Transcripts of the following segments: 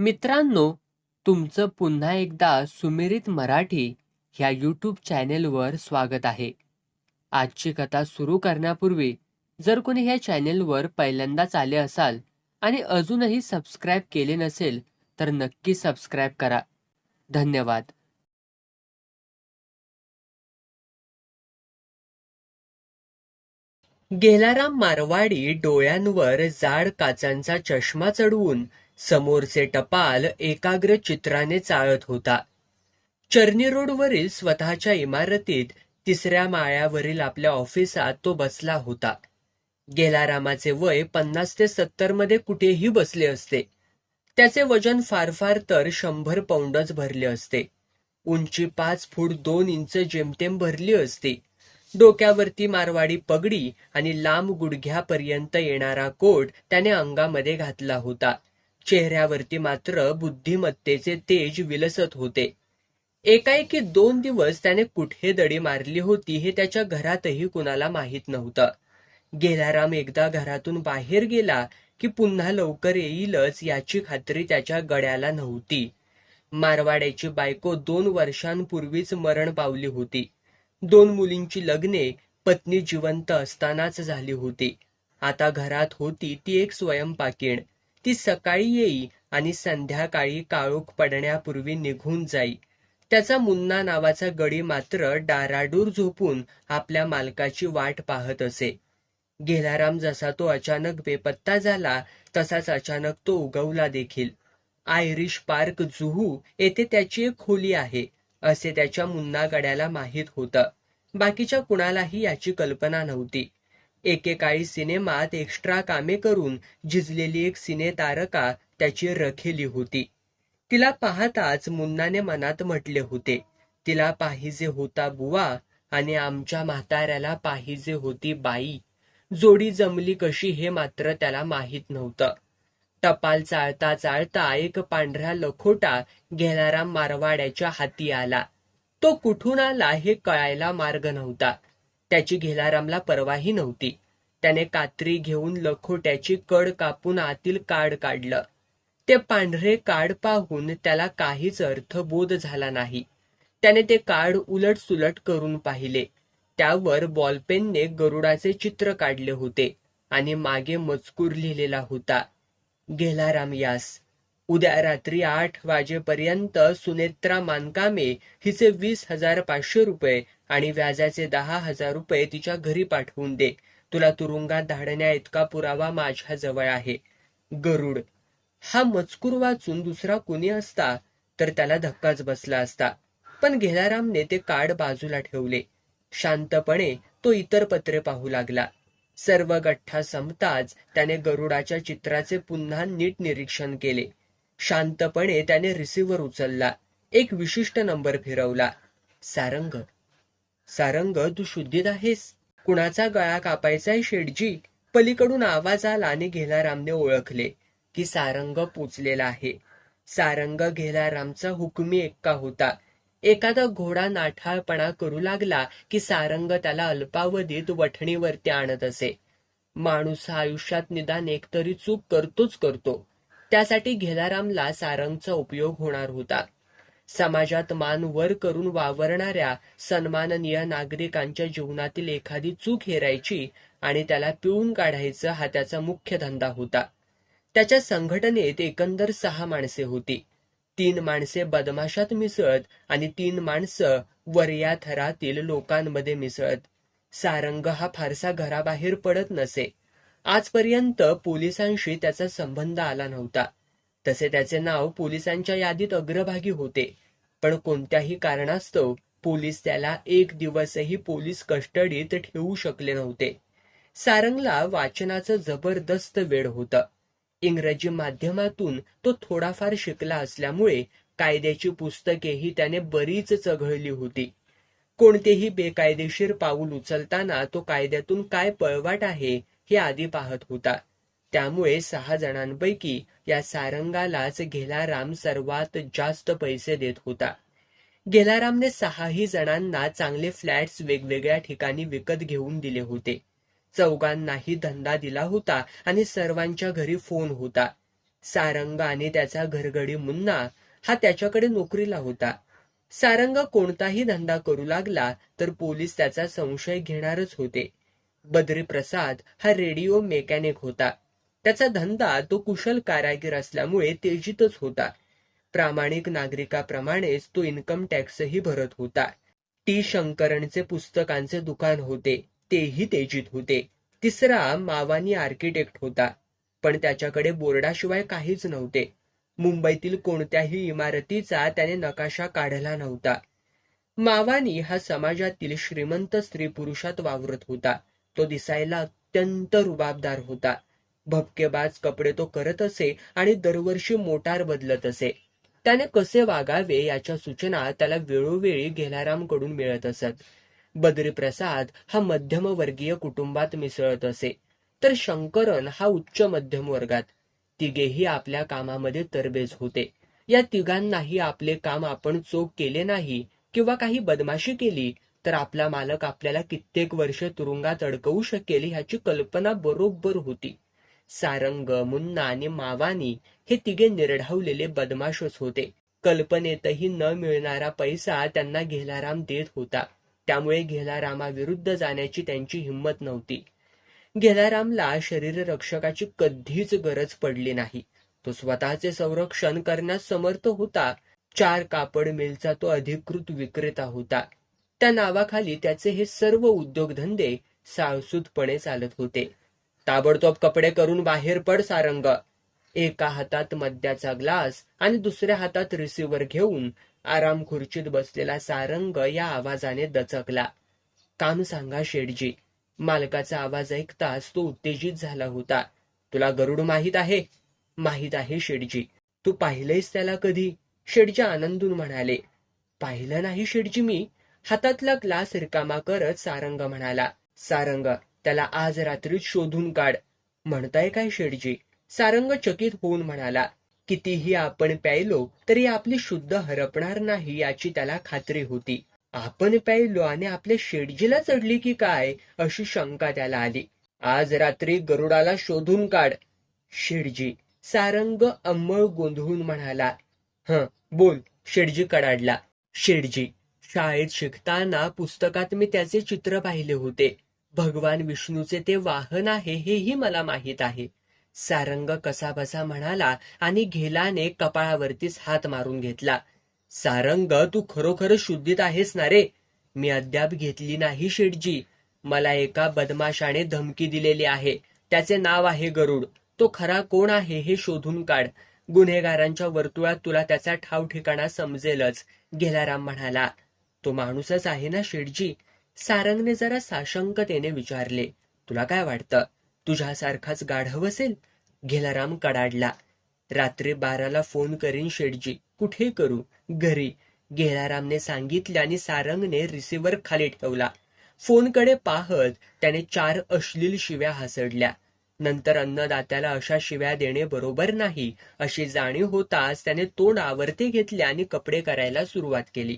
मित्रांनो तुमचं पुन्हा एकदा सुमिरित मराठी ह्या यूट्यूब चॅनेलवर स्वागत आहे. आजची कथा सुरू करण्यापूर्वी जर कोणी ह्या चॅनेलवर पहिल्यांदाच आले असाल आणि अजूनही सबस्क्राईब केले नसेल तर नक्की सबस्क्राईब करा. धन्यवाद. गेलाराम मारवाडी डोळ्यांवर जाड काचांचा चष्मा चढवून समोरचे टपाल एकाग्र चित्राने चाळत होता. चर्नी रोडवरील स्वतःच्या इमारतीत तिसऱ्या माळ्यावरील आपल्या ऑफिसात तो बसला होता. गेलारामाचे वय पन्नास ते सत्तरमध्ये कुठेही बसले असते. त्याचे वजन फार फार तर शंभर पौंडच भरले असते. उंची पाच फूट दोन इंच जेमतेम भरली असती. डोक्यावरती मारवाडी पगडी आणि लांब गुडघ्यापर्यंत येणारा कोट त्याने अंगामध्ये घातला होता. चेहऱ्यावरती मात्र बुद्धिमत्तेचे तेज विलसत होते. एकाएकी दोन दिवस त्याने कुठे दडी मारली होती हे त्याच्या घरातही कुणाला माहीत नव्हतं. गेलाराम एकदा घरातून बाहेर गेला की पुन्हा लवकर येईलच याची खात्री त्याच्या गड्याला नव्हती. मारवाड्याची बायको दोन वर्षांपूर्वीच मरण पावली होती. दोन मुलींची लग्ने पत्नी जिवंत असतानाच झाली होती. आता घरात होती ती एक स्वयंपाकीण. ती सकाळी येई आणि संध्याकाळी काळोख पडण्यापूर्वी निघून जाई. त्याचा मुन्ना नावाचा गडी मात्र डाराडूर झोपून आपल्या मालकाची वाट पाहत असे. गेलाराम जसा तो अचानक बेपत्ता झाला तसाच अचानक तो उगवला देखील. आयरिश पार्क जुहू येथे त्याची एक खोली आहे असे त्याच्या मुन्ना गड्याला माहीत होतं. बाकीच्या कुणालाही याची कल्पना नव्हती. एकेकाळी सिनेमात एक्स्ट्रा कामे करून झिजलेली एक सिने तारका त्याची रखेली होती. तिला पाहताच मुन्नाने मनात म्हटले होते तिला पाहिजे होता बुवा आणि आमच्या म्हाताऱ्याला पाहिजे होती बाई. जोडी जमली कशी हे मात्र त्याला माहीत नव्हतं. टपाल चाळता चाळता एक पांढरा लखोटा घेणारा मारवाड्याच्या हाती आला. तो कुठून आला हे कळायला मार्ग नव्हता. त्याची घेलारामला परवाही नव्हती. त्याने कात्री घेऊन लखोट्याची कड कापून आतील काड काढलं. ते पांढरे काड पाहून त्याला काहीच अर्थबोध झाला नाही. त्याने ते काड उलट सुलट करून पाहिले. त्यावर बॉलपेनने गरुडाचे चित्र काढले होते आणि मागे मजकूर लिहिलेला होता गेलाराम यास उद्या रात्री आठ वाजेपर्यंत सुनेत्रा मानकामे हिचे वीस हजार पाचशे रुपये आणि व्याजाचे दहा हजार रुपये तिच्या घरी पाठवून दे. तुला तुरुंगात धाडण्या इतका पुरावा माझ्याजवळ आहे. गरुड. हा मजकूर वाचून दुसरा कुणी असता तर त्याला धक्काच बसला असता. पण घेलारामने ते कार्ड बाजूला ठेवले. शांतपणे तो इतर पत्रे पाहू लागला. सर्व गठ्ठा संपताच त्याने गरुडाच्या चित्राचे पुन्हा नीट निरीक्षण केले. शांतपणे त्याने रिसिव्हर उचलला. एक विशिष्ट नंबर फिरवला. सारंग. सारंग तू शुद्धीत आहेस? कुणाचा गळा कापायचाय शेडजी पलीकडून आवाज आला आणि घेलारामने ओळखले की सारंग पोचलेला आहे. सारंग घेलारामचा हुकमी एक्का होता. एखादा घोडा नाठाळपणा करू लागला की सारंग त्याला अल्पावधीत वठणीवरती आणत असे. माणूस हा आयुष्यात निदान एकतरी चूक करतोच करतो. त्यासाठी घेलारामला सारंगचा उपयोग होणार होता. समाजात मान वर करून वावरणाऱ्या सन्माननीय नागरिकांच्या जीवनातील एखादी चूक हेरायची आणि त्याला पिळून काढायचं हा त्याचा मुख्य धंदा होता. त्याच्या संघटनेत एकंदर सहा माणसे होती. तीन माणसे बदमाशात मिसळत आणि तीन माणसं वर्या थरातील लोकांमध्ये मिसळत. सारंग हा फारसा घराबाहेर पडत नसे. आजपर्यंत पोलिसांशी त्याचा संबंध आला नव्हता. तसे त्याचे नाव पोलिसांच्या यादीत अग्रभागी होते. पण कोणत्याही कारणास्तव पोलीस त्याला एक दिवसही पोलीस कस्टडीत ठेवू शकले नव्हते. सारंगला वाचनाचं जबरदस्त वेळ होतं. इंग्रजी माध्यमातून तो थोडाफार शिकला असल्यामुळे कायद्याची पुस्तकेही त्याने बरीच चघळली होती. कोणतेही बेकायदेशीर पाऊल उचलताना तो कायद्यातून काय पळवाट आहे हे आधी पाहत होता. त्यामुळे सहा जणांपैकी या सारंगालाच घेलाराम सर्वात जास्त पैसे देत होता. गेलारामने सहाही जणांना चांगले फ्लॅट्स वेगवेगळ्या ठिकाणी विकत घेऊन दिले होते. चौघांनाही धंदा दिला होता आणि सर्वांच्या घरी फोन होता. सारंग आणि त्याचा घरगडी मुन्ना हा त्याच्याकडे नोकरीला होता. सारंग कोणताही धंदा करू लागला तर पोलीस त्याचा संशय घेणारच होते. बद्री प्रसाद हा रेडिओ मेकॅनिक होता. त्याचा धंदा तो कुशल कारागीर असल्यामुळे तेजीतच होता. प्रामाणिक नागरिकाप्रमाणेच तो इन्कम टॅक्सही भरत होता. टी. शंकरणचे पुस्तकांचे दुकान होते. तेही तेजीत होते. तिसरा मावानी आर्किटेक्ट होता. पण त्याच्याकडे बोर्डाशिवाय काहीच नव्हते. मुंबईतील कोणत्याही इमारतीचा त्याने नकाशा काढला नव्हता. मावानी हा समाजातील श्रीमंत स्त्री पुरुषात वावरत होता. तो दिसायला अत्यंत रुबाबदार होता. भपकेबाज कपडे तो करत असे आणि दरवर्षी मोटार बदलत असे. त्याने कसे वागावे याच्या सूचना त्याला वेळोवेळी गेलारामकडून मिळत असत. बद्री प्रसाद हा मध्यमवर्गीय कुटुंबात मिसळत असे. तर शंकरन हा उच्च मध्यम वर्गात. तिघेही आपल्या कामामध्ये तरबेज होते. या तिघांनाही आपले काम आपण चोख केले नाही किंवा काही बदमाशी केली तर आपला मालक आपल्याला कित्येक वर्ष तुरुंगात अडकवू शकेल ह्याची कल्पना बरोबर होती. सारंग मुन्ना आणि मावानी हे तिघे निर्ढावलेले बदमाशच होते. कल्पनेतही न मिळणारा पैसा त्यांना घेलाराम देत होता. त्यामुळे घेलारामाविरुद्ध जाण्याची त्यांची हिंमत नव्हती. घेलारामला शरीररक्षकाची कधीच गरज पडली नाही. तो स्वतःचे संरक्षण करण्यास समर्थ होता. चार कापड मिलचा तो अधिकृत विक्रेता होता. त्या नावाखाली त्याचे हे सर्व उद्योगधंदे साळसूतपणे चालत होते. ताबडतोब कपडे करून बाहेर पड सारंग. एका हातात मद्याचा ग्लास आणि दुसऱ्या हातात रिसिव्हर घेऊन आराम खुर्चीत बसलेला सारंग या आवाजाने दचकला. काम सांगा शेडजी मालकाचा आवाज ऐकताच तो उत्तेजित झाला होता. तुला गरुड माहीत आहे? माहीत आहे शेडजी तू पाहिलंयस त्याला कधी? शेडजी आनंदून म्हणाले. पाहिलं नाही शेडजी मी. हातातला ग्लास रिकामा करत सारंग म्हणाला सारंग त्याला आज रात्रीत शोधून काढ म्हणताय काय शेडजी सारंग चकित होऊन म्हणाला कितीही आपण प्यायलो तरी आपली शुद्ध हरपणार नाही याची त्याला खात्री होती. आपण प्यायलो आणि आपल्या शेडजीला चढली की काय? अशी शंका त्याला आली. आज रात्री गरुडाला शोधून काढ शेडजी सारंग अंमळ गोंधळून म्हणाला ह बोल शेडजी कडाडला. शेडजी शाळेत शिकताना पुस्तकात मी त्याचे चित्र पाहिले होते. भगवान विष्णूचे ते वाहन आहे हेही मला माहीत आहे. सारंग कसाबसा म्हणाला आणि घेलाने कपाळावरतीच हात मारून घेतला. सारंग तू खरोखर शुद्धीत आहेस ना रे? मी अद्याप घेतली नाही शेटजी मला एका बदमाशाने धमकी दिलेली आहे. त्याचे नाव आहे गरुड. तो खरा कोण आहे हे शोधून काढ. गुन्हेगारांच्या वर्तुळात तुला त्याचा ठाव ठिकाणा समजेलच गेलाराम म्हणाला. तो माणूसच आहे ना शेठजी? सारंगने जरा साशंकतेने विचारले. तुला काय वाटतं? तुझ्यासारखाच गाढव असेल? घेलाराम कडाडला. रात्री बाराला फोन करीन शेठजी. कुठे करू? घरी. घेलारामने सांगितले आणि सारंगने रिसिव्हर खाली ठेवला. फोनकडे पाहत त्याने चार अश्लील शिव्या हसडल्या नंतर अन्नदात्याला अशा शिव्या देणे बरोबर नाही. अशी जाणीव होताच त्याने तोंड आवर्ते घेतले आणि कपडे करायला सुरुवात केली.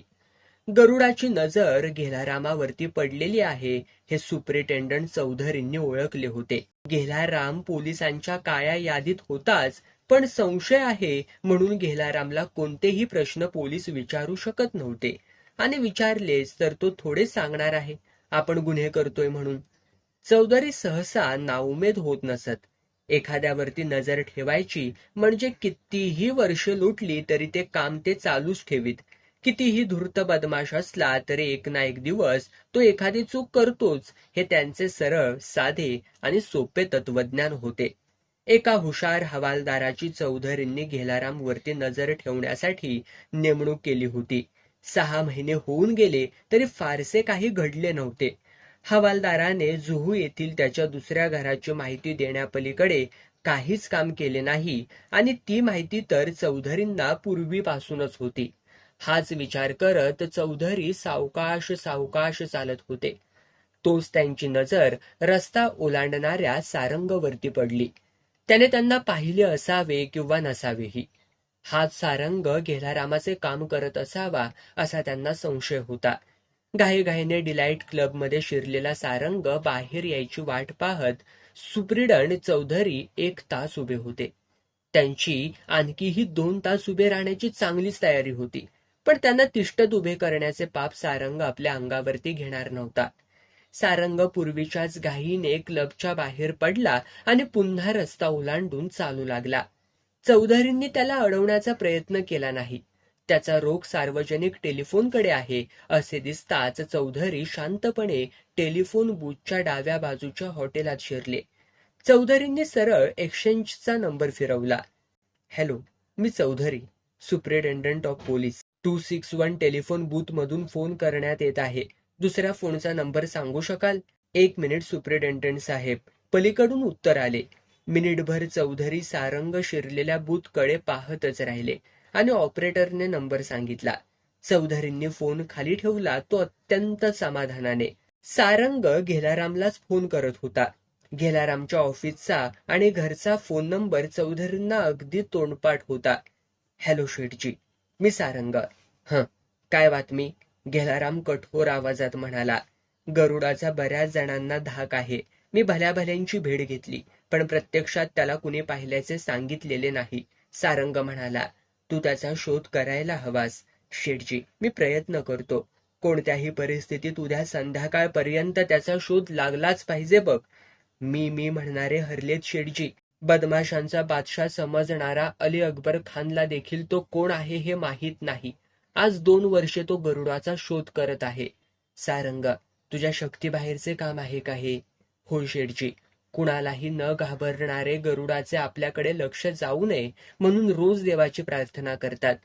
गरुडाची नजर घेलारामावरती पडलेली आहे. हे सुप्रिटेंडंट चौधरींनी ओळखले होते. गेलाराम पोलिसांच्या काळ्या यादीत होताच पण संशय आहे म्हणून गेलारामला कोणतेही प्रश्न पोलीस विचारू शकत नव्हते. आणि विचारलेच तर तो थोडे सांगणार आहे. आपण गुन्हे करतोय म्हणून. चौधरी सहसा नाउमेद होत नसत. एखाद्यावरती नजर ठेवायची म्हणजे कितीही वर्ष लुटली तरी ते काम ते चालूच ठेवीत. कितीही धूर्त बदमाश असला तरी एक ना एक दिवस तो एखादी चूक करतोच. हे त्यांचे सरळ साधे आणि सोपे तत्वज्ञान होते. एका हुशार हवालदाराची चौधरींनी घेलाराम वरती नजर ठेवण्यासाठी नेमणूक केली होती. सहा महिने होऊन गेले तरी फारसे काही घडले नव्हते. हवालदाराने जुहू येथील त्याच्या दुसऱ्या घराची माहिती देण्यापलीकडे काहीच काम केले नाही आणि ती माहिती तर चौधरींना पूर्वीपासूनच होती. हाच विचार करत चौधरी सावकाश सावकाश चालत होते. तोच त्यांची नजर रस्ता ओलांडणाऱ्या सारंगवरती पडली. त्याने त्यांना पाहिले असावे किंवा नसावेही. हाच सारंग गेलारामाचे काम करत असावा असा त्यांना संशय होता. घाईघाईने डिलाईट क्लबमध्ये शिरलेला सारंग बाहेर यायची वाट पाहत सुप्रिडन चौधरी एक तास उभे होते. त्यांची आणखीही दोन तास उभे राहण्याची चांगलीच तयारी होती. पण त्यांना तिष्ठत उभे करण्याचे पाप सारंग आपल्या अंगावरती घेणार नव्हता. सारंग पूर्वीच्याच घाईने क्लबच्या बाहेर पडला आणि पुन्हा रस्ता ओलांडून चालू लागला. चौधरींनी त्याला अडवण्याचा प्रयत्न केला नाही. त्याचा रोग सार्वजनिक टेलिफोनकडे आहे असे दिसताच चौधरी शांतपणे टेलिफोन बूथच्या डाव्या बाजूच्या हॉटेलात शिरले. चौधरींनी सरळ एक्सचेंजचा नंबर फिरवला. हॅलो मी Chaudhari superintendent of police. Two six one telephone booth मधून फोन करण्यात येत आहे. दुसऱ्या फोनचा नंबर सांगू शकाल? एक मिनिट सुप्रिटेंडंट साहेब पलीकडून उत्तर आले. मिनिटभर चौधरी सारंग शिरलेल्या बूथकडे पाहतच राहिले आणि ऑपरेटरने नंबर सांगितला. चौधरींनी फोन खाली ठेवला तो अत्यंत समाधानाने. सारंग घेलारामलाच फोन करत होता. घेलारामच्या ऑफिसचा आणि घरचा फोन नंबर चौधरींना अगदी तोंडपाठ होता. हॅलो शेठजी. मी सारंग. हं काय बातमी? गेलाराम कठोर आवाजात म्हणाला गरुडाचा बऱ्याच जणांना धाक आहे. मी भल्या भल्यांची भेट घेतली पण प्रत्यक्षात त्याला कुणी पाहिल्याचे सांगितलेले नाही. सारंग म्हणाला तू त्याचा शोध करायला हवास. शेठजी मी प्रयत्न करतो. कोणत्याही परिस्थितीत उद्या संध्याकाळपर्यंत त्याचा शोध लागलाच पाहिजे बघ. मी मी म्हणणारे हरलेत शेठजी. बदमाशांचा बादशाह समजणारा अली अकबर खानला देखील तो कोण आहे हे माहीत नाही. आज दोन वर्षे तो गरुडाचा शोध करत आहे. सारंग तुझ्या शक्तीबाहेरचे काम आहे का हे? होय शेठजी कुणालाही न घाबरणारे गरुडाचे आपल्याकडे लक्ष जाऊ नये म्हणून रोज देवाची प्रार्थना करतात.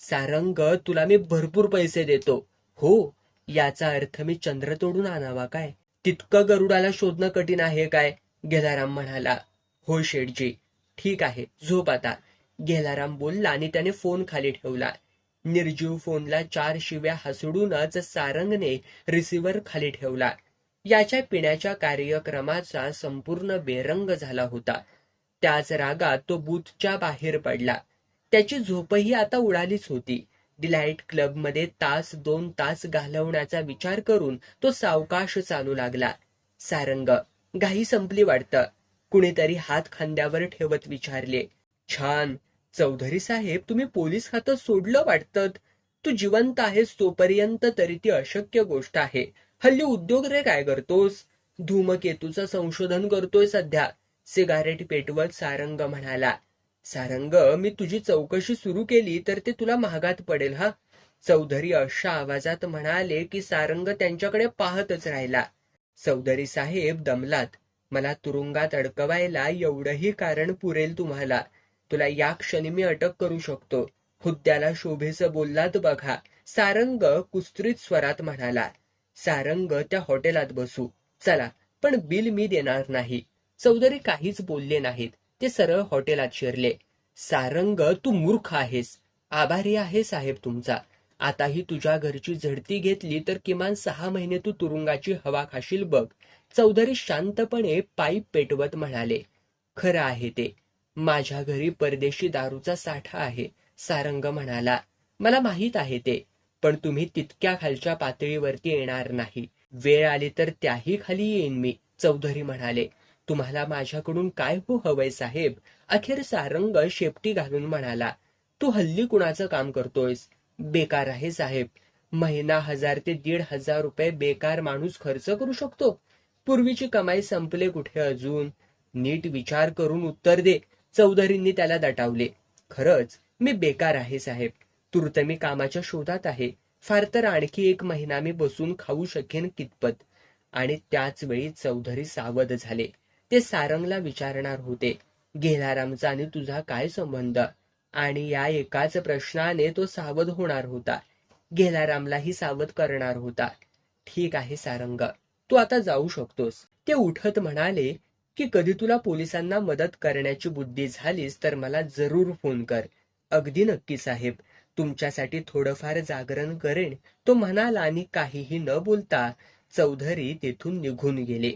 सारंग तुला मी भरपूर पैसे देतो. हो याचा अर्थ मी चंद्र तोडून आणावा काय? तितकं गरुडाला शोधणं कठीण आहे काय? गेलाराम म्हणाला. हो शेठजी. ठीक आहे. झोप आता. गेलाराम बोलला आणि त्याने फोन खाली ठेवला. निर्जीव फोनला चार शिव्या हसडूनच सारंगने रिसिव्हर खाली ठेवला. याच्या पिण्याच्या कार्यक्रमाचा संपूर्ण बेरंग झाला होता. त्याच रागात तो बूथच्या बाहेर पडला. त्याची झोपही आता उडालीच होती. डिलाईट क्लबमध्ये तास दोन तास घालवण्याचा विचार करून तो सावकाश चालू लागला. सारंग घाई संपली वाटतं. कुणीतरी हात खांद्यावर ठेवत विचारले छान चौधरी साहेब तुम्ही पोलीस खातं सोडलं वाटतं. तू जिवंत आहेस तोपर्यंत तरी ती अशक्य गोष्ट आहे. हल्ली उद्योग रे काय करतोस? धूमकेतूचं संशोधन करतोय सध्या. सिगारेट पेटवत सारंग म्हणाला सारंग मी तुझी चौकशी सुरू केली तर ते तुला महागात पडेल हा? चौधरी अशा आवाजात म्हणाले की सारंग त्यांच्याकडे पाहतच राहिला. चौधरी साहेब दमलात मला तुरुंगात अडकवायला एवढंही कारण पुरेल तुम्हाला. तुला या क्षणी मी अटक करू शकतो. हुद्द्याला शोभेचं बोललात बघा. सारंग कुस्त्रीत स्वरात म्हणाला सारंग त्या हॉटेलात बसू. चला पण बिल मी देणार नाही. चौधरी काहीच बोलले नाहीत. ते सरळ हॉटेलात शिरले. सारंग तू मूर्ख आहेस. आभारी आहे साहेब तुमचा. आताही तुझ्या घरची झडती घेतली तर किमान सहा महिने तू तुरुंगाची हवा खाशील बघ. चौधरी शांतपणे पाईप पेटवत म्हणाले खरं आहे ते. माझ्या घरी परदेशी दारूचा साठा आहे सारंग म्हणाला. मला माहीत आहे ते पण तुम्ही तितक्या खालच्या पातळीवरती येणार नाही. वेळ आली तर त्याही खाली येईन मी चौधरी म्हणाले. तुम्हाला माझ्याकडून काय हो हवंय साहेब? अखेर सारंग शेपटी घालून म्हणाला तू हल्ली कुणाचं काम करतोयस? बेकार आहे साहेब. महिना हजार ते दीड हजार रुपये बेकार माणूस खर्च करू शकतो. पूर्वीची कमाई संपले कुठे अजून? नीट विचार करून उत्तर दे. चौधरींनी त्याला दटावले. खरंच मी बेकार आहे साहेब. तूर्त मी कामाच्या शोधात आहे. फार तर आणखी एक महिना मी बसून खाऊ शकेन कितपत. आणि त्याच वेळी चौधरी सावध झाले. ते सारंगला विचारणार होते गेलारामचा आणि तुझा काय संबंध? आणि या एकाच प्रश्नाने तो सावध होणार होता. गेलारामलाही सावध करणार होता. ठीक आहे सारंग. तू आता जाऊ शकतोस. ते उठत म्हणाले की कधी तुला पोलिसांना मदत करण्याची बुद्धी झालीस तर मला जरूर फोन कर. अगदी नक्की साहेब. तुमच्यासाठी थोडंफार जागरण करेन. तो म्हणाला आणि काहीही न बोलता चौधरी तेथून निघून गेले.